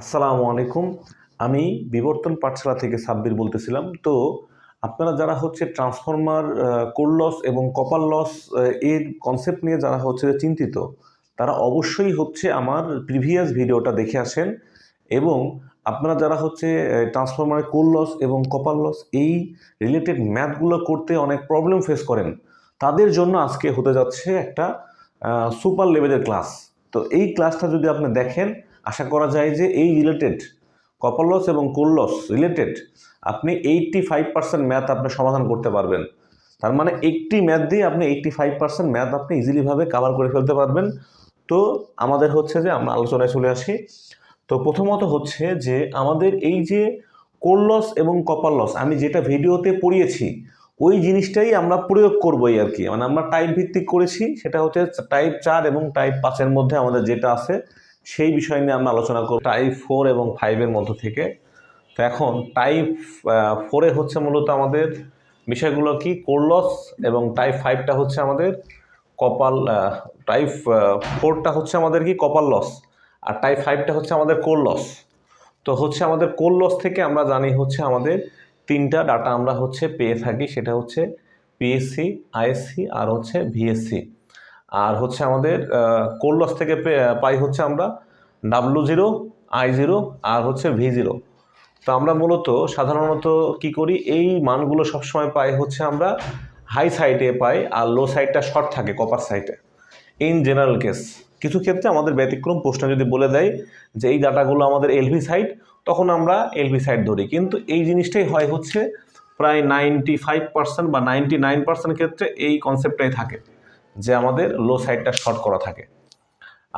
আসসালামু আলাইকুম। আমি বিবর্তন পাঠশালা থেকে সাব্বির বলতেছিলাম। তো আপনারা যারা হচ্ছে ট্রান্সফরমার কোর লস এবং কপার লস এর কনসেপ্ট নিয়ে যারা হচ্ছে চিন্তিত, তারা অবশ্যই হচ্ছে আমার প্রিভিয়াস ভিডিওটা দেখে আসেন এবং আপনারা যারা হচ্ছে ট্রান্সফরমারের কোর লস এবং কপার লস, এই রিলেটেড ম্যাথগুলো করতে অনেক প্রবলেম ফেস করেন। তাদের জন্য আজকে হতে যাচ্ছে একটা সুপার লেভেলের ক্লাস তো এই ক্লাসটা যদি আপনি দেখেন আশা করা যায় যে এই রিলেটেড কপার লস এবং কোর লস রিলেটেড আপনি এইটটি ফাইভ পার্সেন্ট ম্যাথ আপনি সমাধান করতে পারবেন। তার মানে একটি ম্যাথ দিয়ে আপনি এইটটি ফাইভ পার্সেন্ট ম্যাথ আপনি ইজিলিভাবে কাভার করে ফেলতে পারবেন। তো আমাদের হচ্ছে যে আমরা আলোচনায় চলে আসি। তো প্রথমত হচ্ছে যে আমাদের এই যে কোর লস এবং কপার লস আমি যেটা ভিডিওতে পড়িয়েছি, ওই জিনিসটাই আমরা প্রয়োগ করবোই আর কি। মানে আমরা টাইপ ভিত্তিক করেছি, সেটা হচ্ছে টাইপ চার এবং টাইপ পাঁচের মধ্যে আমাদের যেটা আছে সেই বিষয় নিয়ে আমরা আলোচনা করব টাইপ ফোর এবং ফাইভের মধ্য থেকে। তো এখন টাইপ ফোরে হচ্ছে মূলত আমাদের বিষয়গুলো কি? কোরলস এবং টাইপ ফাইভটা হচ্ছে আমাদের কপাল টাইপ ফোরটা হচ্ছে আমাদের কি? কপাল লস আর টাইপ ফাইভটা হচ্ছে আমাদের কোর লস তো হচ্ছে আমাদের কোর লস থেকে আমরা জানি হচ্ছে আমাদের তিনটা ডাটা আমরা হচ্ছে পেয়ে থাকি। সেটা হচ্ছে পিএসসি আইএসসি আর হচ্ছে ভিএসসি আর হচ্ছে আমাদের কোর লস থেকে পাই হচ্ছে আমরা W zero I zero R হচ্ছে ভি জিরো তো আমরা মূলত সাধারণত কি করি, এই মানগুলো সবসময় পাই হচ্ছে আমরা হাই সাইডে পাই আর লো সাইডটা শর্ট থাকে কপার সাইডে ইন জেনারেল কেস কিছু ক্ষেত্রে আমাদের ব্যতিক্রম প্রশ্ন যদি বলে দেয় যে এই ডাটাগুলো আমাদের এলভি সাইড তখন আমরা এলভি সাইড ধরি। কিন্তু এই জিনিসটাই হয় হচ্ছে প্রায় নাইনটি ফাইভ পার্সেন্ট বা নাইনটি নাইন পার্সেন্ট ক্ষেত্রে এই কনসেপ্টটাই থাকে। যে আমাদের লো সাইডটা শর্ট করা থাকে।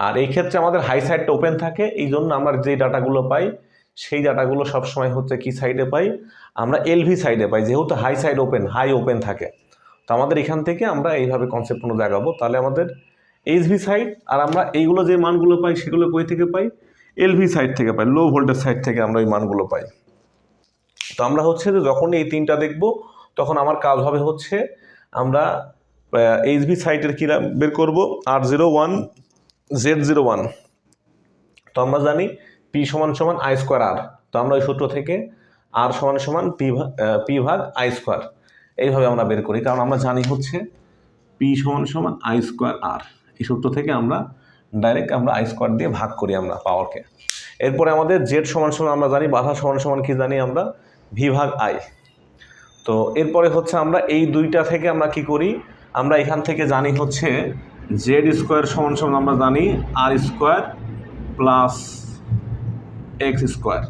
আর এই ক্ষেত্রে আমাদের হাই সাইডটা ওপেন থাকে এই জন্য আমরা যে ডাটাগুলো পাই, সেই ডাটাগুলো সবসময় হচ্ছে কি সাইডে পাই। আমরা এলভি সাইডে পাই, যেহেতু high side open high open থাকে। তো আমাদের এখান থেকে আমরা এইভাবে কনসেপ্ট কোনো দেখাবো। তাহলে আমাদের এইচভি সাইড আর আমরা এইগুলো যে মানগুলো পাই, সেগুলো কই থেকে পাই? এলভি সাইড থেকে পাই লো ভোল্টেজ সাইড থেকে আমরা ওই মানগুলো পাই। তো আমরা হচ্ছে যে যখন এই তিনটা দেখব, তখন আমার কাজ হবে হচ্ছে আমরা এইচভি সাইটের কিরা বের করব। R zero one Z zero one তো আমরা জানি পি সমান সমান আই স্কোয়ার আর তো আমরা ওই সূত্র থেকে আর সমান সমান পি ভাগ পি ভাগ আই স্কোয়ার এইভাবে আমরা বের করি, কারণ আমরা জানি হচ্ছে পি সমান সমান আই স্কোয়ার আর এই সূত্র থেকে আমরা ডাইরেক্ট আমরা আই স্কোয়ার দিয়ে ভাগ করি আমরা পাওয়ারকে এরপরে আমাদের জেড সমান সমান আমরা জানি, বাধা সমান সমান কি জানি আমরা? ভি ভাগ আই তো এরপরে হচ্ছে আমরা এই দুইটা থেকে আমরা কি করি? আমরা এখান থেকে জানি হচ্ছে জেড স্কোয়ার সমান সমান আমরা জানি R square plus X square.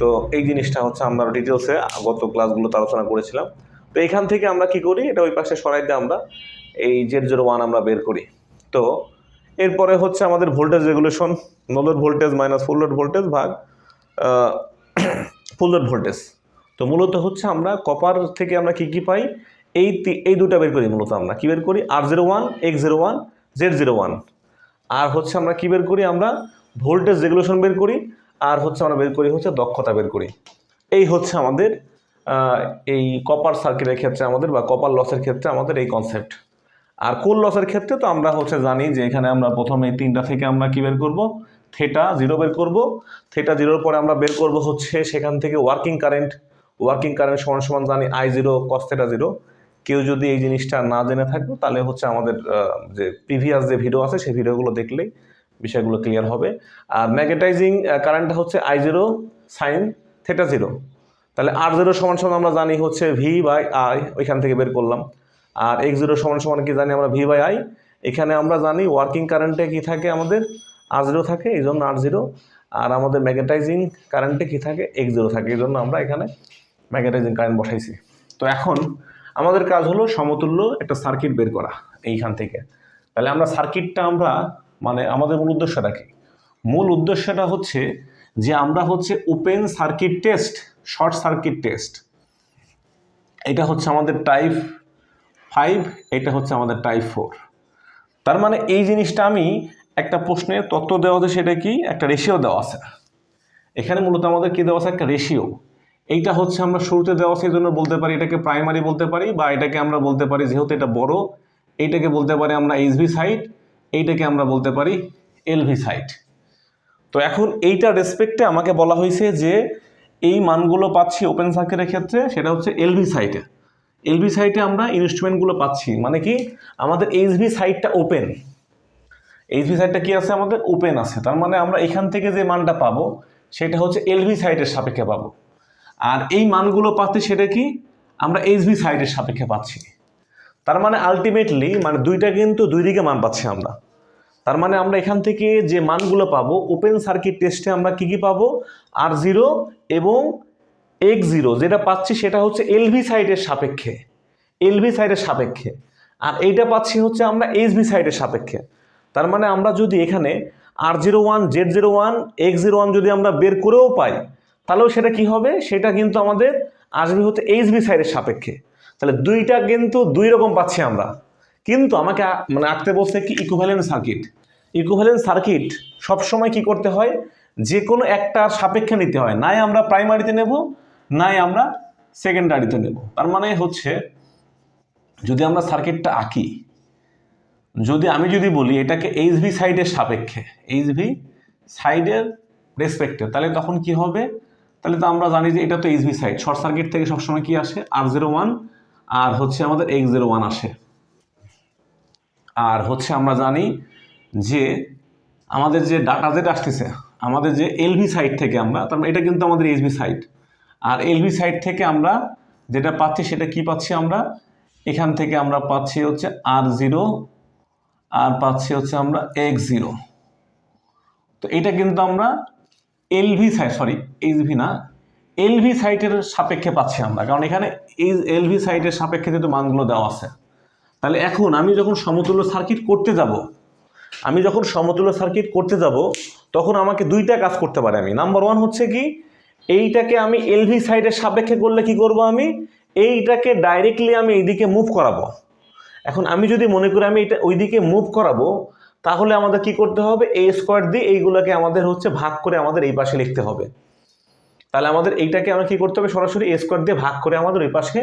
তো এই জিনিসটা হচ্ছে আমরা ডিটেলসে গত ক্লাসগুলোতে আলোচনা করেছিলাম। তো এখান থেকে আমরা কি করি, এটা ওই পাশে সরাই দিয়ে আমরা এই জেড জিরো ওয়ান আমরা বের করি। তো এরপরে হচ্ছে আমাদের voltage regulation no load voltage minus full load voltage ভাগ ফুল লোড ভোল্টেজ। তো মূলত হচ্ছে আমরা কপার থেকে আমরা কি কি পাই? এই এই দুটা বের করি মূলত আমরা। কি বের করি? R zero one X zero one Z zero one আর হচ্ছে আমরা কি বের করি? আমরা ভোল্টেজ রেগুলেশন বের করি। আর হচ্ছে আমরা বের করি হচ্ছে দক্ষতা বের করি। এই হচ্ছে আমাদের এই কপার সার্কিটের ক্ষেত্রে আমাদের বা কপার লসের ক্ষেত্রে আমাদের এই কনসেপ্ট আর কোল লসের ক্ষেত্রে তো আমরা হচ্ছে জানি যে এখানে আমরা প্রথমে এই তিনটা থেকে আমরা কী বের করব? থেটা জিরো বের করব। থেটা জিরোর পরে আমরা বের করব হচ্ছে সেখান থেকে ওয়ার্কিং কারেন্ট ওয়ার্কিং কারেন্ট সমান সমান জানি I zero cos theta zero কেউ যদি এই জিনিসটা না জেনে থাকবে তাহলে হচ্ছে আমাদের যে প্রিভিয়াস যে ভিডিও আছে, সেই ভিডিওগুলো দেখলেই বিষয়গুলো ক্লিয়ার হবে। আর ম্যাগনেটাইজিং কারেন্টটা হচ্ছে I zero sin theta zero তাহলে আর জিরো সমান সমান আমরা জানি হচ্ছে ভি বাই আই ওইখান থেকে বের করলাম। আর এক্স জিরো সমান সমান কি জানি আমরা ভি বাই আই এখানে আমরা জানি ওয়ার্কিং কারেন্টে কি থাকে আমাদের? আর জিরো থাকে, এই জন্য আর জিরো আর আমাদের ম্যাগনেটাইজিং কারেন্টে কি থাকে? এক্স জিরো থাকে, এই জন্য আমরা এখানে ম্যাগনেটাইজিং কারেন্ট বসাইছি। তো এখন আমাদের কাজ হলো সমতুল্য একটা সার্কিট বের করা এইখান থেকে। তাহলে আমরা সার্কিটটা আমরা মানে আমাদের মূল উদ্দেশ্যটা কি? মূল উদ্দেশ্যটা হচ্ছে যে আমরা হচ্ছে open circuit test short circuit test এটা হচ্ছে আমাদের টাইপ ফাইভ এটা হচ্ছে আমাদের টাইপ ফোর তার মানে এই জিনিসটা আমি একটা প্রশ্নে তত্ত্ব দেওয়া আছে সেটা কি? একটা রেশিও দেওয়া আছে। এখানে মূলত আমাদের কি দেওয়া আছে? একটা রেশিও এইটা হচ্ছে আমরা শুরুতে দেওয়া সেই জন্য বলতে পারি এটাকে প্রাইমারি বলতে পারি, বা এটাকে আমরা বলতে পারি যেহেতু এটা বড়, এইটাকে বলতে পারি আমরা এইচভি সাইড এইটাকে আমরা বলতে পারি এলভি সাইড তো এখন এইটা রেসপেক্টে আমাকে বলা হয়েছে যে এই মানগুলো পাচ্ছি ওপেন সার্কিটের ক্ষেত্রে, সেটা হচ্ছে এলভি সাইটে এলভি সাইটে আমরা ইনস্ট্রুমেন্টগুলো পাচ্ছি মানে কি? আমাদের এইচভি সাইটটা ওপেন এইচভি সাইটটা কি আছে? আমাদের ওপেন আছে। তার মানে আমরা এখান থেকে যে মানটা পাবো, সেটা হচ্ছে এলভি সাইটের সাপেক্ষে পাবো। আর এই মানগুলো পাচ্ছি সেটা কি? আমরা এইচভি সাইটের সাপেক্ষে পাচ্ছি। তার মানে আলটিমেটলি মানে দুইটা কিন্তু দুই দিকে মান পাচ্ছি আমরা। তার মানে আমরা এখান থেকে যে মানগুলো পাবো ওপেন সার্কিট টেস্টে আমরা কি কি পাবো? আর জিরো এবং এক্স জিরো যেটা পাচ্ছি সেটা হচ্ছে এলভি সাইডের সাপেক্ষে। এলভি সাইডের সাপেক্ষে। আর এইটা পাচ্ছি হচ্ছে আমরা এইচভি সাইডের সাপেক্ষে। তার মানে আমরা যদি এখানে R zero one Z zero one X zero one যদি আমরা বের করেও পাই তাহলেও সেটা কি হবে? সেটা কিন্তু আমাদের আসবে হচ্ছে এইচভি সাইডের সাপেক্ষে। তাহলে দুইটা কিন্তু দুই রকম পাচ্ছি আমরা। কিন্তু আমাকে মানে আঁকতে বলছে কি ইকুভ্যালেন্ট সার্কিট ইকুভ্যালেন্ট সার্কিট সবসময় কি করতে হয়? যে কোনো একটা সাপেক্ষে নিতে হয়। নাই আমরা প্রাইমারিতে নেব, নাই আমরা সেকেন্ডারিতে নেব। তার মানে হচ্ছে, যদি আমরা সার্কিটটা আঁকি, যদি আমি যদি বলি এটাকে এইচভি সাইডের সাপেক্ষে এইচভি সাইডের রেসপেক্টে তাহলে তখন কি হবে? তাহলে তো আমরা জানি যে এটা তো এইচভি সাইড শর্ট সার্কিট থেকে সবসময় কি আসে? আর জিরো ওয়ান আর হচ্ছে আমাদের এক্স জিরো ওয়ান আসে। আর হচ্ছে আমরা জানি যে আমাদের যে ডাটা যেটা আসতেছে, আমাদের যে এলভি সাইড থেকে আমরা, তার মানে এটা কিন্তু আমাদের এইচভি সাইড আর এলভি সাইড থেকে আমরা যেটা পাচ্ছি, সেটা কি পাচ্ছি আমরা? এখান থেকে আমরা পাচ্ছি হচ্ছে আর জিরো আর পাচ্ছি হচ্ছে আমরা এক্স জিরো তো এটা কিন্তু আমরা এলভি সাইড সরি এইচভি না এলভি সাইটের সাপেক্ষে পাচ্ছি আমরা। কারণ এখানে এই এলভি সাইটের সাপেক্ষে যেহেতু মানগুলো দেওয়া আছে। তাহলে এখন আমি যখন সমতুল্য সার্কিট করতে যাব, আমি যখন সমতুল্য সার্কিট করতে যাব, তখন আমাকে দুইটা কাজ করতে পারে আমি। নাম্বার ওয়ান হচ্ছে কি, এইটাকে আমি এলভি সাইডের সাপেক্ষে করলে কি করব আমি? এইটাকে ডাইরেক্টলি আমি এইদিকে মুভ করাবো। এখন আমি যদি মনে করি আমি এটা ওইদিকে মুভ করাবো তাহলে আমাদের কি করতে হবে? এই স্কোয়ার দিয়ে এইগুলোকে আমাদের হচ্ছে ভাগ করে আমাদের এই পাশে লিখতে হবে। তাহলে আমাদের এইটাকে আমরা কি করতে হবে? সরাসরি এ স্কোয়ার দিয়ে ভাগ করে আমাদের ওই পাশে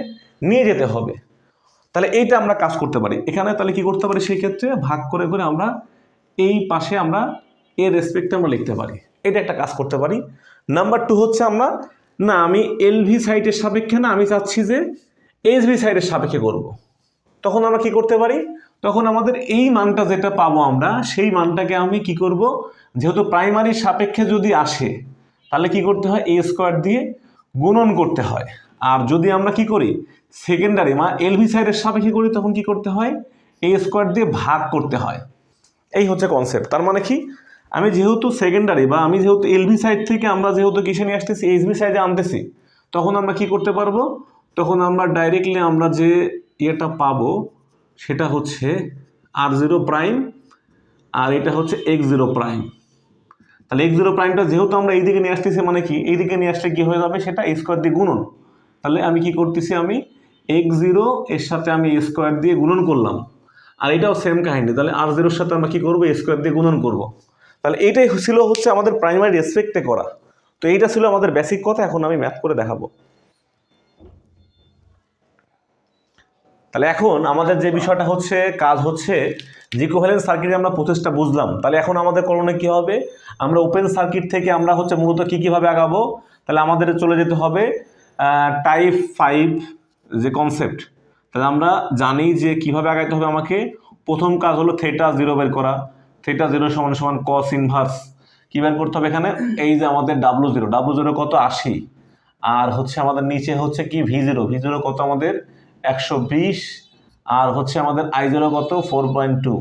নিয়ে যেতে হবে। তাহলে এইটা আমরা কাজ করতে পারি। এখানে তাহলে কি করতে পারি? সেই ক্ষেত্রে ভাগ করে করে আমরা এই পাশে আমরা এর রেসপেক্টে আমরা লিখতে পারি। এটা একটা কাজ করতে পারি। নাম্বার টু হচ্ছে আমরা, না, আমি এলভি সাইটের সাপেক্ষে না, আমি চাচ্ছি যে এইচভি সাইডের সাপেক্ষে করব। তখন আমরা কি করতে পারি? তখন আমাদের এই মানটা যেটা পাবো আমরা, সেই মানটাকে আমি কি করব? যেহেতু প্রাইমারির সাপেক্ষে যদি আসে, তাহলে কি করতে হয়? এ স্কোয়ার দিয়ে গুণন করতে হয়। আর যদি আমরা কি করি? সেকেন্ডারি মা এলভি সাইডের সাপেক্ষে করি, তখন কি করতে হয়? এ স্কোয়ার দিয়ে ভাগ করতে হয়। এই হচ্ছে কনসেপ্ট তার মানে কি? আমি যেহেতু সেকেন্ডারি বা আমি যেহেতু এলভি সাইড থেকে আমরা যেহেতু কিসে নিয়ে আসতেছি? এইচভি সাইডে আনতেছি। তখন আমরা কি করতে পারব? তখন আমরা ডাইরেক্টলি আমরা যে ইয়েটা পাবো সেটা হচ্ছে আর জিরো প্রাইম আর এটা হচ্ছে এক্স জিরো প্রাইম তাহলে এক্স জিরো প্রাইমটা যেহেতু আমরা এইদিকে নিয়ে আসতেছি মানে কি? এইদিকে নিয়ে আসলে কী হয়ে যাবে? সেটা স্কোয়ার দিয়ে গুণন। তাহলে আমি কি করতেছি আমি? এক্স জিরো এর সাথে আমি স্কোয়ার দিয়ে গুণন করলাম। আর এটাও সেম কাহিনী। তাহলে আর জিরোর সাথে আমরা কী করব? স্কোয়ার দিয়ে গুণন করব। তাহলে এইটাই ছিল হচ্ছে আমাদের প্রাইমারি রেসপেক্টে করা। তো এইটা ছিল আমাদের বেসিক কথা। এখন আমি ম্যাথ করে দেখাবো। তাহলে এখন আমাদের যে বিষয়টা হচ্ছে, কাজ হচ্ছে, জিকোভ্যালেন্স সার্কিটে আমরা প্রচেষ্টা বুঝলাম। তাহলে এখন আমাদের করণে কী হবে? আমরা ওপেন সার্কিট থেকে আমরা হচ্ছে মূলত কী কীভাবে আগাবো? তাহলে আমাদের চলে যেতে হবে টাইপ ফাইভ যে কনসেপ্ট তাহলে আমরা জানি যে কীভাবে আগাইতে হবে আমাকে। প্রথম কাজ হলো থেটা জিরো বের করা। থেটা জিরো সমান সমান কস ইনভার্স কী বের করতে হবে এখানে? এই যে আমাদের ডাব্লু জিরো ডাব্লু জিরো কত আশি? আর হচ্ছে আমাদের নিচে হচ্ছে কি ভি জিরো ভি জিরো কত আমাদের? একশো বিশ, আর হচ্ছে আমাদের আই জিরো কত? Four point two.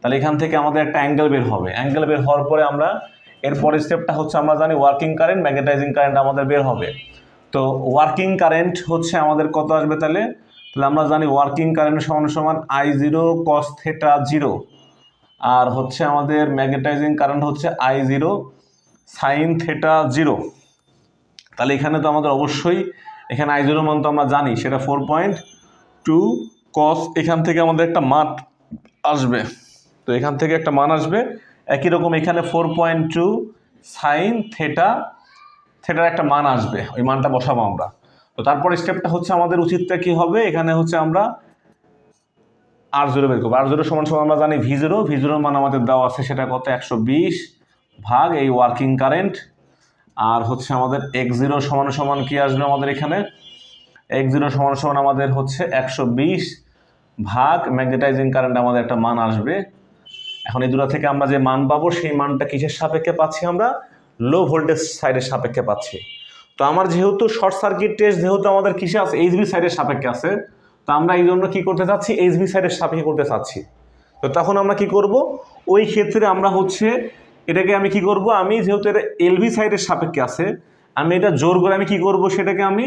তাহলে এখান থেকে আমাদের একটা অ্যাঙ্গেল বের হবে। অ্যাঙ্গেল বের হওয়ার পরে আমরা এর পরের স্টেপটা হচ্ছে আমরা জানি ওয়ার্কিং কারেন্ট, ম্যাগনেটাইজিং কারেন্ট আমাদের বের হবে। তো ওয়ার্কিং কারেন্ট হচ্ছে আমাদের কত আসবে তাহলে? তাহলে আমরা জানি ওয়ার্কিং কারেন্ট সমান সমান I zero cos theta zero. আর হচ্ছে আমাদের ম্যাগনেটাইজিং কারেন্ট হচ্ছে I zero sine theta zero. তাহলে এখানে তো আমাদের অবশ্যই, এখানে আই জিরো মান তো আমরা জানি, সেটা ফোর পয়েন্ট টু কস এখান থেকে আমাদের একটা মান আসবে। তো এখান থেকে একটা মান আসবে। একই রকম এখানে four point two sine theta থেটার একটা মান আসবে। ওই মানটা বসাবো আমরা। তো তারপর স্টেপটা হচ্ছে আমাদের উচিতটা কি হবে? এখানে হচ্ছে আমরা আর জিরো বের করব। আর জিরো সমান সমান আমরা জানি ভি জিরো ভি জিরোর মান আমাদের দেওয়া আছে সেটা কত? একশো বিশ ভাগ এই ওয়ার্কিং কারেন্ট আর হচ্ছে আমাদের এক্স জিরো সমান সমান কি আসবে আমাদের এখানে? এক্স জিরো সমান সমান আমাদের হচ্ছে একশো বিশ ভাগ ম্যাগনেটাইজিং কারেন্ট আমাদের একটা মান আসবে। এখন এই দুটো থেকে আমরা যে মান পাবো, সেই মানটা কিসের সাপেক্ষে পাচ্ছি আমরা? লো ভোল্টেজ সাইডের সাপেক্ষে পাচ্ছি। তো আমার যেহেতু শর্ট সার্কিট টেস্ট যেহেতু আমাদের কিসে আছে? এইচবি সাইডের সাপেক্ষে আছে। তো আমরা এই জন্য কী করতে চাচ্ছি? এইচবি সাইডের সাপেক্ষে করতে চাচ্ছি। তো তখন আমরা কি করব? ওই ক্ষেত্রে আমরা হচ্ছে এটাকে আমি কি করব? আমি যেহেতু এটা এলভি সাইডের সাপেক্ষে আছে, আমি এটা জোর করে আমি কি করব? সেটাকে আমি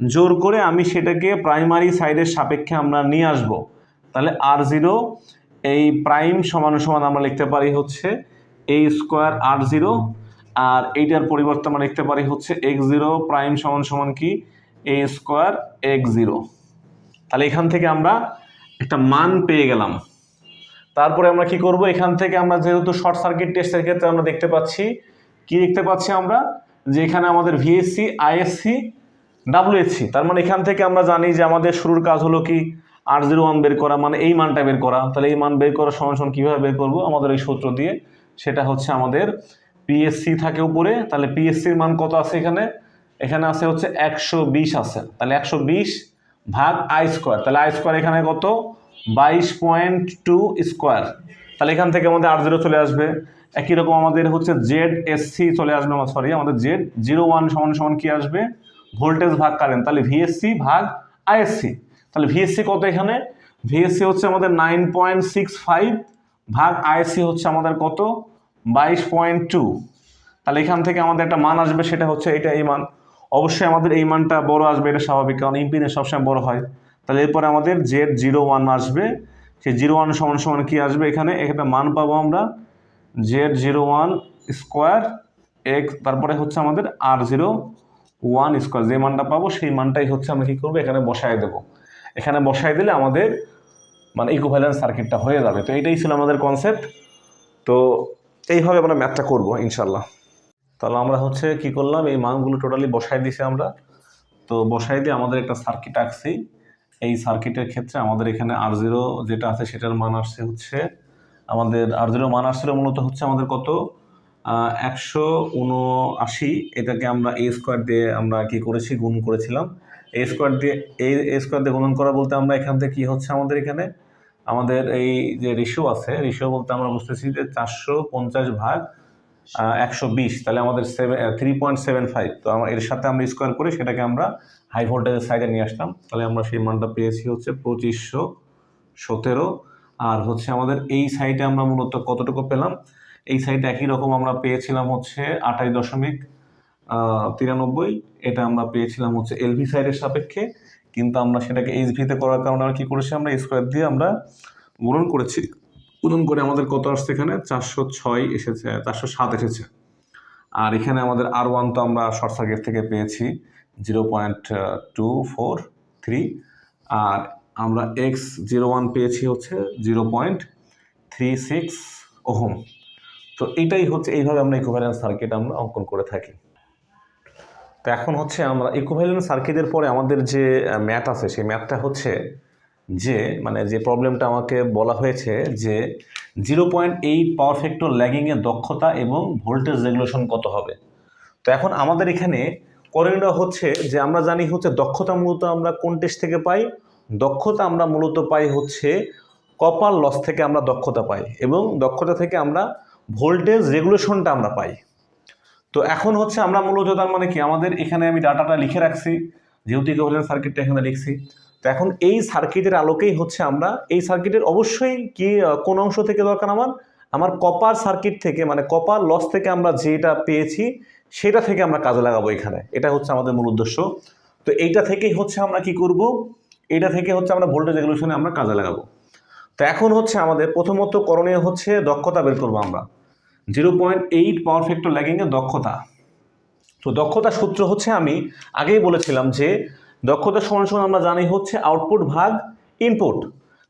জোর করে আমি সেটাকে প্রাইমারি সাইডের সাপেক্ষে আমরা নিয়ে আসব। তাহলে আর জিরো এই প্রাইম সমান সমান আমরা লিখতে পারি হচ্ছে এ স্কোয়ার আর জিরো আর এইটার পরিবর্তে আমরা লিখতে পারি হচ্ছে এক্স জিরো প্রাইম সমান সমান কি? এ স্কোয়ার এক্স জিরো তাহলে এখান থেকে আমরা একটা মান পেয়ে গেলাম। তারপরে আমরা কি করব? এখান থেকে আমরা যেহেতু শর্ট সার্কিট টেস্টের ক্ষেত্রে আমরা দেখতে পাচ্ছি, কি দেখতে পাচ্ছি আমরা? যে এখানে আমাদের ভিএসসি আইএসসি ডাব্লিউএসসি তার মানে এখান থেকে আমরা জানি যে আমাদের শুরুর কাজ হলো কি আর জিরো ওয়ান বের করা মানে এই মানটা বের করা। তাহলে এই মান বের করার সমান সমান কীভাবে বের করব? আমাদের এই সূত্র দিয়ে। সেটা হচ্ছে আমাদের পিএসসি থাকে উপরে, তাহলে পিএসসির মান কত আছে এখানে? এখানে আছে হচ্ছে একশো বিশ আছে। তাহলে একশো বিশ ভাগ আই স্কোয়ার তাহলে আই স্কোয়ার এখানে কত? বাইশ পয়েন্ট টু স্কোয়ার তাহলে এখান থেকে আমাদের আর জিরো চলে আসবে। একই রকম আমাদের হচ্ছে জেড এসসি চলে আসবে, আমার সরি আমাদের জেড জিরো ওয়ান সমান সমান কী আসবে? ভোল্টেজ ভাগ কারেন্ট, তাহলে ভিএসসি ভাগ আইএসসি তাহলে ভিএসসি কত এখানে? ভিএসসি হচ্ছে আমাদের নাইন পয়েন্ট সিক্স ফাইভ ভাগ আইএসসি হচ্ছে আমাদের কত? বাইশ পয়েন্ট টু তাহলে এখান থেকে আমাদের একটা মান আসবে, সেটা হচ্ছে এটা এই মান। অবশ্যই আমাদের এই মানটা বড় আসবে, এটা স্বাভাবিক, কারণ ইম্পিডেন্স সবসময় বড় হয়। তাহলে এরপরে আমাদের জেড জিরো ওয়ান আসবে। সেই জিরো ওয়ান সমান সমান কী আসবে এখানে? একটা মান পাবো আমরা Z zero one square X তারপরে হচ্ছে আমাদের আর জিরো ওয়ান স্কোয়ার যে মানটা পাবো, সেই মানটাই হচ্ছে আমরা কী করব, এখানে বসায় দেবো। এখানে বসায় দিলে আমাদের মানে ইকুভ্যালেন্স সার্কিটটা হয়ে যাবে। তো এটাই ছিল আমাদের কনসেপ্ট তো এইভাবে আমরা ম্যাথটা করব ইনশাল্লাহ তাহলে আমরা হচ্ছে কি করলাম, এই মানগুলো টোটালি বসাই দিছি আমরা। তো বসাই দিয়ে আমাদের একটা সার্কিট আঁকছি। এই সার্কিটের ক্ষেত্রে আমাদের এখানে আর জিরো যেটা আছে, সেটার মান আসছে হচ্ছে, আমাদের আর জিরো মান আসছিল মূলত হচ্ছে আমাদের কত? একশো উনআশি এটাকে আমরা এ স্কোয়ার দিয়ে আমরা কি করেছি? গুণ করেছিলাম। এ স্কোয়ার দিয়ে এ এ স্কোয়ার দিয়ে গুণন করা বলতে আমরা এখান থেকে কী হচ্ছে আমাদের এখানে? আমাদের এই যে রেশিও আছে রেশিও বলতে আমরা বুঝতেছি যে চারশো পঞ্চাশ ভাগ একশো বিশ। তাহলে আমাদের seven three point seven five তো আমার, এর সাথে আমরা স্কোয়ার করে সেটাকে আমরা হাই ভোল্টেজের সাইডে নিয়ে আসলাম। তাহলে আমরা সেই মানটা পেয়েছি হচ্ছে পঁচিশশো সতেরো। আর হচ্ছে আমাদের এই সাইডে আমরা মূলত কতটুকু পেলাম? এই সাইডে একই রকম আমরা পেয়েছিলাম হচ্ছে আঠাশ দশমিক তিরানব্বই। এটা আমরা পেয়েছিলাম হচ্ছে এলভি সাইডের সাপেক্ষে। কিন্তু আমরা সেটাকে এইচভিতে করার কারণে আমরা কী করেছি? আমরা স্কোয়ার দিয়ে আমরা গুণন করেছি। গুণন করে আমাদের কত আসছে এখানে? চারশো ছয় এসেছে, চারশো সাত এসেছে। আর এখানে আমাদের আর ওয়ান তো আমরা শর্ট সার্কিট থেকে পেয়েছি zero point two four three আর আমরা এক্স জিরো ওয়ান পেয়েছি হচ্ছে zero point three six ohm. তো এটাই হচ্ছে, এইভাবে আমরা ইকুভ্যালেন্স সার্কিট আমরা অঙ্কন করে থাকি। তো এখন হচ্ছে আমরা ইকুভ্যালেন্স সার্কিটের পরে আমাদের যে ম্যাথ আছে, সেই ম্যাথটা হচ্ছে যে মানে যে প্রবলেমটা আমাকে বলা হয়েছে যে zero point eight power factor ল্যাগিংয়ের দক্ষতা এবং ভোল্টেজ রেগুলেশন কত হবে। তো এখন আমাদের এখানে করণীয় হচ্ছে যে, আমরা জানি হচ্ছে দক্ষতা মূলত আমরা কোন টেস্ট থেকে পাই? দক্ষতা আমরা মূলত পাই হচ্ছে কপার লস থেকে আমরা দক্ষতা পাই এবং দক্ষতা থেকে আমরা ভোল্টেজ রেগুলেশনটা আমরা পাই। তো এখন হচ্ছে আমরা মূলত তার মানে কি, আমাদের এখানে আমি ডাটাটা লিখে রাখছি, যেহেতু ইকুইভ্যালেন্ট সার্কিটটা এখানে লিখছি। তো এখন এই সার্কিটের আলোকেই হচ্ছে আমরা, এই সার্কিটের অবশ্যই কি কোন অংশ থেকে দরকার আমার? আমার কপার সার্কিট থেকে মানে কপার লস থেকে আমরা যেটা পেয়েছি, সেটা থেকে আমরা কাজে লাগাবো এখানে। এটা হচ্ছে আমাদের মূল উদ্দেশ্য। তো এইটা থেকেই হচ্ছে আমরা কি করব? এটা থেকে হচ্ছে আমরা ভোল্টেজ রেগুলেশনে আমরা কাজে লাগাবো। তো এখন হচ্ছে আমাদের প্রথমত করণীয় হচ্ছে দক্ষতা বের করব আমরা। Zero point eight power factor ল্যাগিংয়ের দক্ষতা। তো দক্ষতা সূত্র হচ্ছে আমি আগেই বলেছিলাম যে দক্ষতা সমান আমরা জানি হচ্ছে আউটপুট ভাগ ইনপুট।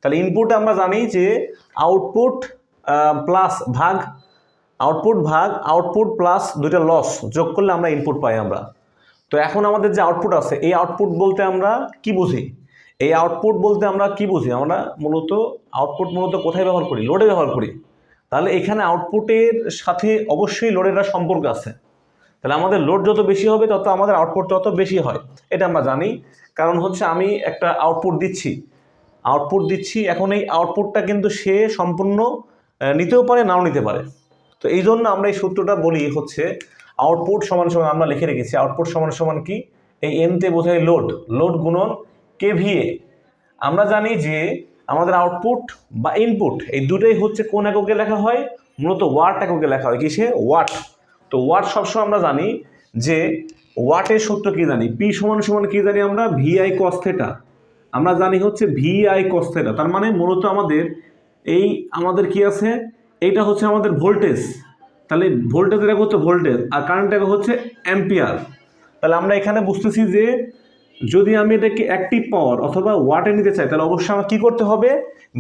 তাহলে ইনপুট আমরা জানি যে আউটপুট প্লাস ভাগ, আউটপুট ভাগ, আউটপুট প্লাস দুইটা লস যোগ করলে আমরা ইনপুট পাই আমরা। তো এখন আমাদের যে আউটপুট আছে, এই আউটপুট বলতে আমরা কি বুঝি? এই আউটপুট বলতে আমরা কি বুঝি? আমরা মূলত আউটপুট মূলত কোথায় ব্যবহার করি? লোডে ব্যবহার করি। তাহলে এখানে আউটপুটের সাথে অবশ্যই লোডের সম্পর্ক আছে। তাহলে আমাদের লোড যত বেশি হবে, তত আমাদের আউটপুট তত বেশি হয়। এটা আমরা জানি। কারণ হচ্ছে আমি একটা আউটপুট দিচ্ছি। আউটপুট দিচ্ছি, এখন এই আউটপুটটা কিন্তু সে সম্পূর্ণ নিতেও পারে, নাও নিতে পারে। তো এই জন্য আমরা এই সূত্রটা বলি হচ্ছে আউটপুট সমান সমান আমরা লিখে রেখেছি। আউটপুট সমান সমান কি? এই এনতে বোঝায় লোড লোড গুণন কেভিএ আমরা জানি যে আমাদের আউটপুট বা ইনপুট এই দুটোই হচ্ছে কোন এককে লেখা হয়? মূলত ওয়াট এককে লেখা হয়। কিসে? ওয়াট তো ওয়াট সবসময় আমরা জানি যে ওয়াটের সূত্র কী জানি? পি সমান সমান কী জানি আমরা? ভিআই কস্থেটা আমরা জানি হচ্ছে ভিআই কস্থেটা তার মানে মূলত আমাদের এই আমাদের কি আছে? এইটা হচ্ছে আমাদের ভোল্টেজ তাহলে ভোল্টেজের এক হচ্ছে ভোল্টেজ আর কারেন্ট এক হচ্ছে অ্যাম্পিয়ার তাহলে আমরা এখানে বুঝতেছি যে যদি আমি এটাকে অ্যাক্টিভ পাওয়ার অথবা ওয়াটে নিতে চাই, তাহলে অবশ্যই আমার কী করতে হবে?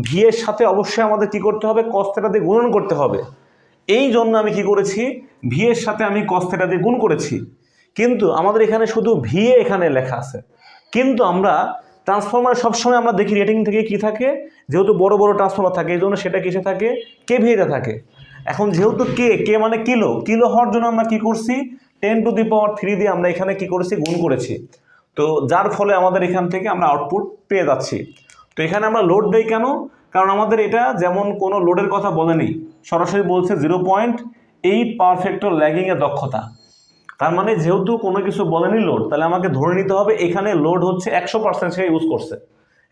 ভি এর সাথে অবশ্যই আমাদের কি করতে হবে? কস্তেটা দিয়ে গুণন করতে হবে। এই জন্য আমি কি করেছি? ভি এর সাথে আমি কস্তেটা দিয়ে গুণ করেছি। কিন্তু আমাদের এখানে শুধু ভি এখানে লেখা আছে। কিন্তু আমরা ট্রান্সফরমার সবসময় আমরা দেখি রেটিং থেকে কি থাকে? যেহেতু বড় বড় ট্রান্সফর্মার থাকে, এই জন্য সেটা কিসে থাকে? কে ভিএতে থাকে। এখন যেহেতু কে কে মানে কিলো কিলো হওয়ার জন্য আমরা কি করছি? Ten to the power three দিয়ে আমরা এখানে কি করেছি? গুণ করেছি। তো যার ফলে আমাদের এখান থেকে আমরা আউটপুট পেয়ে যাচ্ছি। তো এখানে আমরা লোড দেই কেন? কারণ আমাদের এটা যেমন কোনো লোডের কথা বলেনি, সরাসরি বলছে zero point eight power factor ল্যাগিংয়ের দক্ষতা। তার মানে যেহেতু কোনো কিছু বলেনি লোড তাহলে আমাকে ধরে নিতে হবে এখানে লোড হচ্ছে একশো পার্সেন্ট সে ইউজ করছে।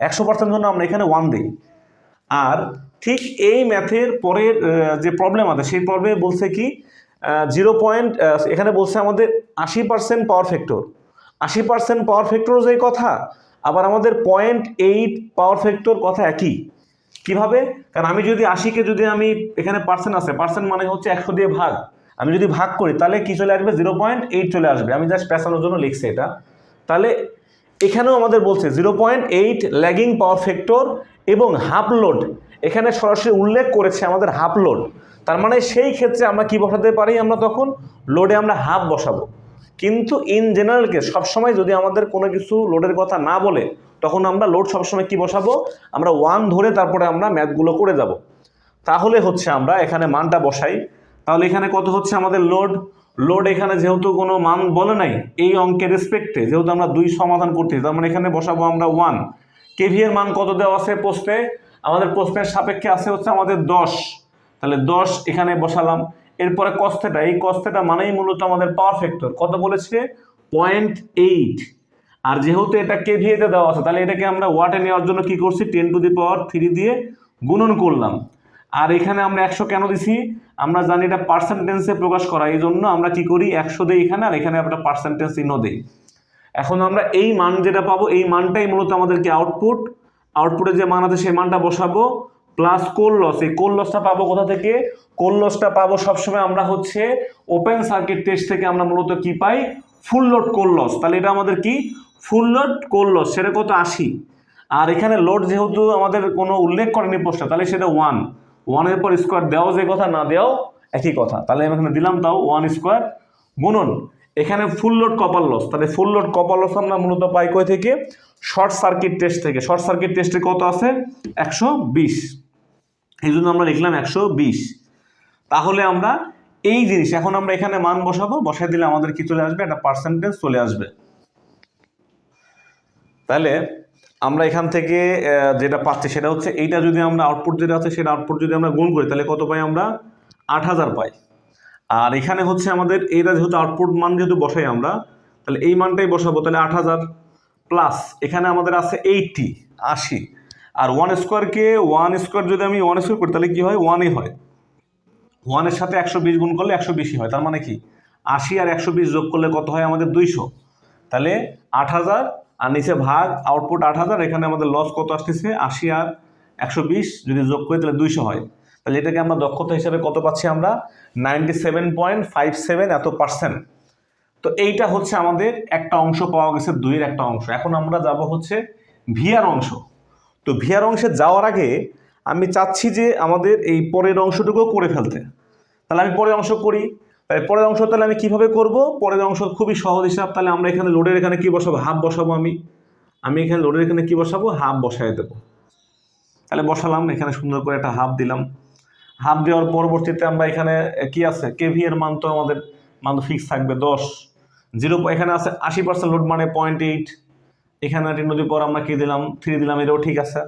একশো পার্সেন্ট জন্য আমরা এখানে ওয়ান দিই। আর ঠিক এই ম্যাথের পরের যে প্রবলেম আছে, সেই প্রবলেমে বলছে কি জিরো পয়েন্ট এখানে বলছে আমাদের আশি পার্সেন্ট পাওয়ার ফ্যাক্টর আশি পার্সেন্ট পাওয়ার ফ্যাক্টর যে কথা, আবার আমাদের পয়েন্ট এইট পাওয়ার ফ্যাক্টর কথা একই। কীভাবে? কারণ আমি যদি আশিকে যদি আমি এখানে পার্সেন্ট আছে পার্সেন্ট মানে হচ্ছে একশো দিয়ে ভাগ। আমি যদি ভাগ করি, তাহলে কি চলে আসবে? জিরো পয়েন্ট এইট চলে আসবে। আমি জাস্ট পেছানোর জন্য লিখছি এটা। তাহলে এখানেও আমাদের বলছে zero point eight lagging power factor এবং হাফ লোড এখানে সরাসরি উল্লেখ করেছে আমাদের হাফ লোড তার মানে সেই ক্ষেত্রে আমরা কি বসাতে পারি আমরা তখন? লোডে আমরা হাফ বসাবো। কিন্তু ইন জেনারেলকে সবসময় যদি আমাদের কোনো কিছু লোডের কথা না বলে, তখন আমরা লোড সবসময় কি বসাবো? আমরা ওয়ান ধরে তারপরে আমরা ম্যাথগুলো করে যাব। তাহলে হচ্ছে আমরা এখানে মানটা বসাই। তাহলে এখানে কত হচ্ছে আমাদের লোড লোড এখানে যেহেতু কোনো মান বলে নাই, এই অঙ্কের রেসপেক্টে যেহেতু আমরা দুই সমাধান করতে তার মানে এখানে বসাবো আমরা ওয়ান কেভি এর মান কত দেওয়া আছে প্রশ্নে? আমাদের প্রশ্নের সাপেক্ষে আছে হচ্ছে আমাদের দশ। তাহলে দশ এখানে বসালাম। এরপরে কস্থেটা এই কস্থেটা মানেই মূলত আমাদের পাওয়ার ফ্যাক্টর কত বলেছে? পয়েন্ট এইট আর যেহেতু এটা কে কেভিএতে দেওয়া আছে, তাহলে এটাকে আমরা ওয়াটে নেওয়ার জন্য কি করছি? Ten to the power three দিয়ে গুণন করলাম। আর এখানে আমরা একশো কেন দিছি? আমরা জানি এটা পার্সেন্টেন্সে প্রকাশ করা, এই জন্য আমরা কি করি? একশো দিই এখানে, আর এখানে আমরা পার্সেন্টেন্স চিহ্ন দিই। এখন আমরা এই মান যেটা পাবো, এই মানটাই মূলত আমাদেরকে আউটপুট আউটপুটে যে মান আছে, সেই মানটা বসাবো। প্লাস কোল লস এই কোল লসটা পাবো কোথা থেকে? কোল লসটা পাবো সবসময় আমরা হচ্ছে ওপেন সার্কিট টেস্ট থেকে আমরা মূলত কি পাই? ফুল লোড কোল লস তাহলে এটা আমাদের কি? ফুল লোড কোল লস সেটা কত? আশি। আর এখানে লোড যেহেতু আমাদের কোনো উল্লেখ করেনি প্রশ্ন, তাহলে সেটা ওয়ান ওয়ানের পর স্কোয়ার দেওয়া যে কথা, না দেওয়াও একই কথা। তাহলে আমি এখানে দিলাম তাও ওয়ান স্কোয়ার গুণন। এখানে ফুল লোড কপার লস তাহলে ফুল লোড কপার লস আমরা মূলত পাই কই থেকে? শর্ট সার্কিট টেস্ট থেকে। শর্ট সার্কিট টেস্টে কত আছে? একশো বিশ। এই জন্য আমরা লিখলাম একশো বিশ। তাহলে আমরা এই জিনিস, এখন আমরা এখানে মান বসাবো, বসাই দিলে আমাদের কি চলে আসবে? একটা পার্সেন্টেজ চলে আসবে। তাহলে আমরা এখান থেকে যেটা পাচ্ছি সেটা হচ্ছে, এইটা যদি আমরা আউটপুট যেটা আছে, সেটা আউটপুট যদি আমরা গুণ করি, তাহলে কত পাই আমরা? আট হাজার পাই। আর এখানে হচ্ছে আমাদের, এইটা যেহেতু আউটপুট মান যেহেতু বসাই আমরা, তাহলে এই মানটাই বসাবো, তাহলে আট হাজার প্লাস এখানে আমাদের আছে এইটটি আশি। আর ওয়ান স্কোয়ারকে ওয়ান স্কোয়ার যদি আমি ওয়ান স্কোয়ার করি, তাহলে কি হয়? ওয়ানই হয়। ওয়ানের সাথে একশো বিশ গুণ করলে একশো বিশই হয়। তার মানে কি? আশি আর একশো বিশ যোগ করলে কত হয়? আমাদের দুইশো। তাহলে আট হাজার, আর নিচে ভাগ আউটপুট আট হাজার, এখানে আমাদের লস কত আসতেছে? আশি আর একশো বিশ যদি যোগ করি, তাহলে দুইশো হয়। তাহলে এটাকে আমরা দক্ষতা হিসাবে কত পাচ্ছি আমরা? Ninety seven point five seven এত পার্সেন্ট তো এইটা হচ্ছে আমাদের একটা অংশ পাওয়া গেছে, দুইয়ের একটা অংশ। এখন আমরা যাব হচ্ছে ভিআর অংশ। তো ভিআর অংশে যাওয়ার আগে আমি চাচ্ছি যে আমাদের এই পরের অংশটুকুও করে ফেলতে। তাহলে আমি পরের অংশ করি। তাহলে পরের অংশ তাহলে আমি কীভাবে করব? পরের অংশ খুবই সহজ হিসাব। তাহলে আমরা এখানে লোডের এখানে কি বসাবো? হাফ বসাবো আমি। আমি এখানে লোডের এখানে কি বসাবো? হাফ বসাই দেবো। তাহলে বসালাম, এখানে সুন্দর করে একটা হাফ দিলাম। হাফ দেওয়ার পরবর্তীতে আমরা এখানে কি আছে? কেভি এর মান তো আমাদের, মান ফিক্স থাকবে দশ। জিরো এখানে আছে আশি পার্সেন্ট লোড মানে পয়েন্ট এইট এখানে টেন নদীর পর আমরা কি দিলাম? থ্রি দিলাম, এটাও ঠিক আছে।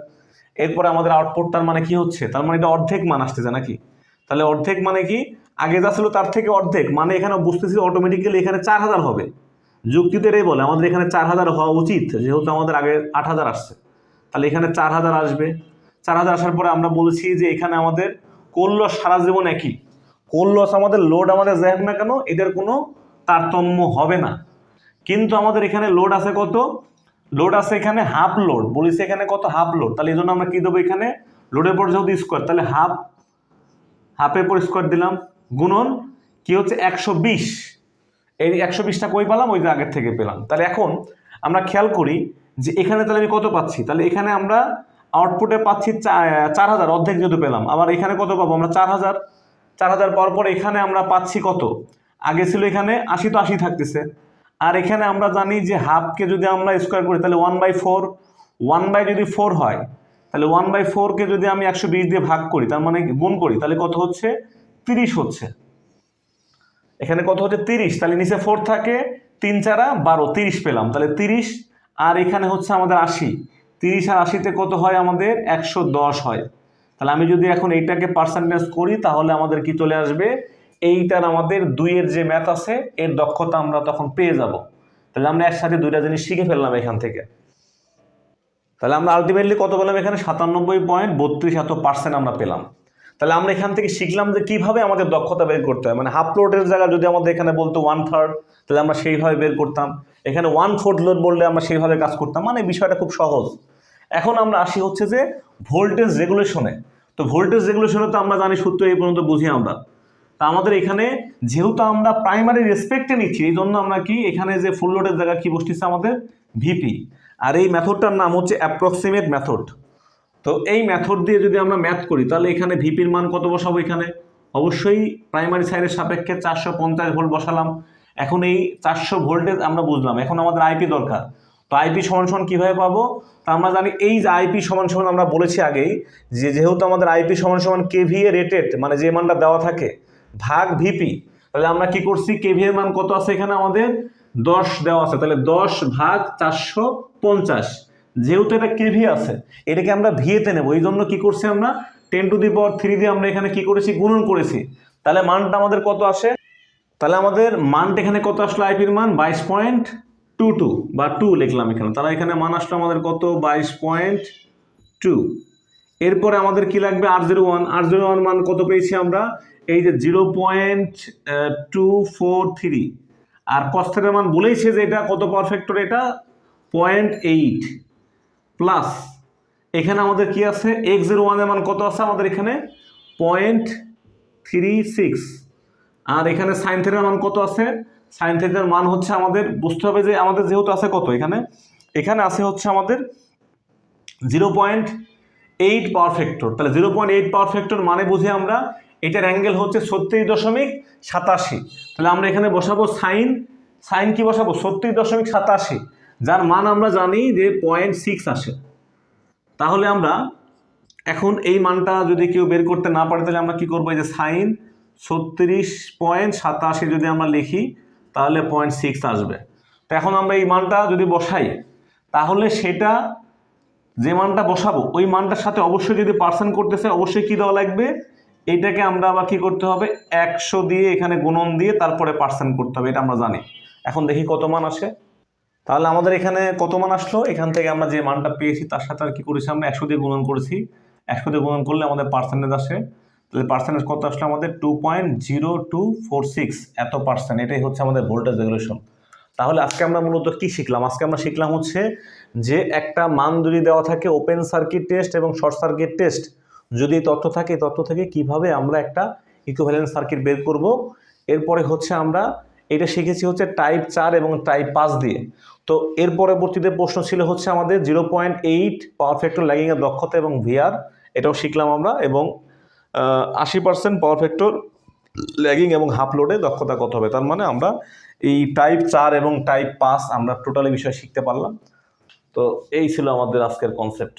এরপরে আমাদের আউটপুটটার মানে কি হচ্ছে? তার মানে এটা অর্ধেক মান আসতেছে নাকি? তাহলে অর্ধেক মানে কি? আগে যা ছিল তার থেকে অর্ধেক মানে এখানে বুঝতেছি অটোমেটিক্যালি এখানে চার হাজার হবে। যুক্তিতে এটাই বলে, আমাদের এখানে চার হাজার হওয়া উচিত, যেহেতু আমাদের আগে আট হাজার আসছে। তাহলে এখানে চার হাজার আসবে। চার হাজার আসার পরে আমরা বলেছি যে এখানে আমাদের কোল লস সারা জীবন একই। কোল লস আমাদের লোড আমাদের যাই হোক না কেন, এদের কোনো তারতম্য হবে না। কিন্তু আমাদের এখানে লোড আছে কত? লোড আছে এখানে হাফ লোড বলেছি এখানে কত হাফ লোড তাহলে এই জন্য আমরা কী দেবো এখানে? লোডের পর যেহেতু স্কোয়ার তাহলে হাফ হাফের পর স্কোয়ার দিলাম। গুণন কি হচ্ছে? একশো বিশ। এই একশো বিশটা কই পেলাম? ওই যে আগের থেকে পেলাম। তাহলে এখন আমরা খেয়াল করি যে এখানে তাহলে আমি কত পাচ্ছি? তাহলে এখানে আমরা আউটপুটে পাচ্ছি চার হাজার। অর্ধেক যেহেতু পেলাম। আবার এখানে কত পাবো? আমরা চার হাজার। চার হাজার পাওয়ার পর এখানে আমরা পাচ্ছি কত? আগে ছিল এখানে আশি তো আশি থাকতেছে। আর এখানে আমরা জানি যে হাফকে যদি আমরা স্কোয়ার করি, তাহলে one by four one by যদি ফোর হয়, তাহলে ওয়ান বাই ফোরকে যদি আমি একশো বিশ দিয়ে ভাগ করি, তার মানে গুণ করি, তাহলে কত হচ্ছে? তিরিশ হচ্ছে। এখানে কত হচ্ছে? তিরিশ, তাহলে নিচে ফোর থাকে, তিন চারা বারো, তিরিশ পেলাম, তাহলে তিরিশ, আর এখানে হচ্ছে আমাদের আশি। তিরিশ আর আশিতে কত হয়? আমাদের একশো দশ হয়। তাহলে আমি যদি এখন এইটাকে পার্সেন্টেজ করি, তাহলে আমাদের কি চলে আসবে? এইটার আমাদের দুইয়ের যে ম্যাথ আছে, এর দক্ষতা আমরা তখন পেয়ে যাব। তাহলে আমরা একসাথে দুইটা জিনিস শিখে ফেললাম এখান থেকে। তাহলে আমরা আলটিমেটলি কত পেলাম এখানে? সাতানব্বই পয়েন্ট বত্রিশ এত পার্সেন্ট আমরা পেলাম। তাহলে আমরা এখান থেকে শিখলাম যে কীভাবে আমাদের দক্ষতা বের করতে হয়। মানে হাফ লোডের জায়গা যদি আমাদের এখানে বলতো ওয়ান থার্ড তাহলে আমরা সেইভাবে বের করতাম। এখানে ওয়ান ফোর্থ লোড বললে আমরা সেইভাবে কাজ করতাম। মানে বিষয়টা খুব সহজ। এখন আমরা আসি হচ্ছে যে ভোল্টেজ রেগুলেশনে তো ভোল্টেজ রেগুলেশনে তো আমরা জানি সূত্র এই পর্যন্ত বুঝি আমরা। তা আমাদের এখানে যেহেতু আমরা প্রাইমারি রেসপেক্টে নিচ্ছি এই জন্য আমরা কি এখানে যে ফুল লোডের জায়গা কি বসতেছে আমাদের? ভিপি আর এই মেথডটার নাম হচ্ছে অ্যাপ্রক্সিমেট মেথড তো এই মেথড দিয়ে যদি আমরা ম্যাথ করি, তাহলে এখানে ভিপির মান কত বসাবো এখানে? অবশ্যই প্রাইমারি সাইডের সাপেক্ষে চারশো পঞ্চাশ ভোল্ট বসালাম। এখন এই চারশো ভোল্টেজ আমরা বুঝলাম, এখন আমাদের আইপি দরকার। তো আইপি সমান সমান কীভাবে পাবো? তা আমরা জানি এই যে আইপি সমান সমান আমরা বলেছি আগেই, যে যেহেতু আমাদের আইপি সমান সমান কেভিএ রেটেড মানে যে মানটা দেওয়া থাকে ভাগ ভিপি তাহলে আমরা কি করছি? কেভি এর মান কত আছে এখানে আমাদের? দশ দেওয়া আছে, তাহলে দশ ভাগ চারশো পঞ্চাশ। যেহেতু এটা কেভি আছে, এটাকে আমরা ভিএতে নেব। এই জন্য কি করছি আমরা? Ten to the power three দিয়ে আমরা এখানে কি করেছি? গুণন করেছি। তাহলে মানটা আমাদের কত আসে? তাহলে আমাদের মানটা এখানে কত আসলো? আইপির মান বাইশ পয়েন্ট টু টু বা টু লিখলাম এখানে। তাহলে এখানে মান আসলো আমাদের কত? বাইশ পয়েন্ট টু। এরপরে আমাদের কি লাগবে? R zero one R zero one মান কত পেয়েছি আমরা? এই যে zero point two four three আর কস্থের মান বলেইছে যে এটা কত পারফেক্টর এটা? পয়েন্ট এইট প্লাস এখানে আমাদের কি আছে? এক্স জিরো ওয়ানের মান কত আছে আমাদের এখানে? পয়েন্ট থ্রি সিক্স আর এখানে সাইন থিটার মান কত আছে? সাইন মান হচ্ছে আমাদের, বুঝতে হবে যে আমাদের যেহেতু আছে কত এখানে? এখানে আছে হচ্ছে আমাদের zero point eight power factor তাহলে zero point eight power factor মানে বুঝে আমরা এটার অ্যাঙ্গেল হচ্ছে ছত্রিশ দশমিক সাতাশি। তাহলে আমরা এখানে বসাবো সাইন সাইন কি বসাবো? ছত্রিশ দশমিক সাতাশি। যার মান আমরা জানি যে পয়েন্ট সিক্স আসে। তাহলে আমরা এখন এই মানটা যদি কেউ বের করতে না পারে, তাহলে আমরা কি করব? এই যে সাইন ছত্রিশ পয়েন্ট সাতাশি যদি আমরা লিখি, তাহলে পয়েন্ট সিক্স আসবে। তো এখন আমরা এই মানটা যদি বসাই, তাহলে সেটা যে মানটা বসাবো, ওই মানটার সাথে অবশ্যই যদি পার্সেন্ট করতেছে, অবশ্যই কি দেওয়া লাগবে? এইটাকে আমরা আবার কি করতে হবে? একশো দিয়ে এখানে গুণন দিয়ে তারপরে পার্সেন্ট করতে হবে, এটা আমরা জানি। এখন দেখি কত মান আসে। তাহলে আমাদের এখানে কত মান আসলো? এখান থেকে আমরা যে মানটা পেয়েছি তার সাথে আর কি করেছি আমরা? একশো দিয়ে গুণন করেছি। একশো দিয়ে গুণন করলে আমাদের পার্সেন্টেজ আসে। তাহলে পার্সেন্টেজ কত আসলো আমাদের? Two point zero two four six এত পার্সেন্ট এটাই হচ্ছে আমাদের ভোল্টেজ রেগুলেশন তাহলে আজকে আমরা মূলত কি শিখলাম? আজকে আমরা শিখলাম হচ্ছে যে একটা মান যদি দেওয়া থাকে ওপেন সার্কিট টেস্ট এবং শর্ট সার্কিট টেস্ট যদি তথ্য থাকে তথ্য থেকে কীভাবে আমরা একটা ইকুভ্যালেন্ট সার্কিট বের করব? এরপরে হচ্ছে আমরা এটা শিখেছি হচ্ছে টাইপ চার এবং টাইপ পাঁচ দিয়ে। তো এর পরবর্তীতে প্রশ্ন ছিল হচ্ছে আমাদের zero point eight power factor ল্যাগিংয়ের দক্ষতা এবং ভিআর এটাও শিখলাম আমরা এবং আশি পার্সেন্ট পাওয়ার ফ্যাক্টর ল্যাগিং এবং হাফ লোডে দক্ষতা কত হবে? তার মানে আমরা এই টাইপ চার এবং টাইপ পাঁচ আমরা টোটালি বিষয় শিখতে পারলাম। তো এই ছিল আমাদের আজকের কনসেপ্ট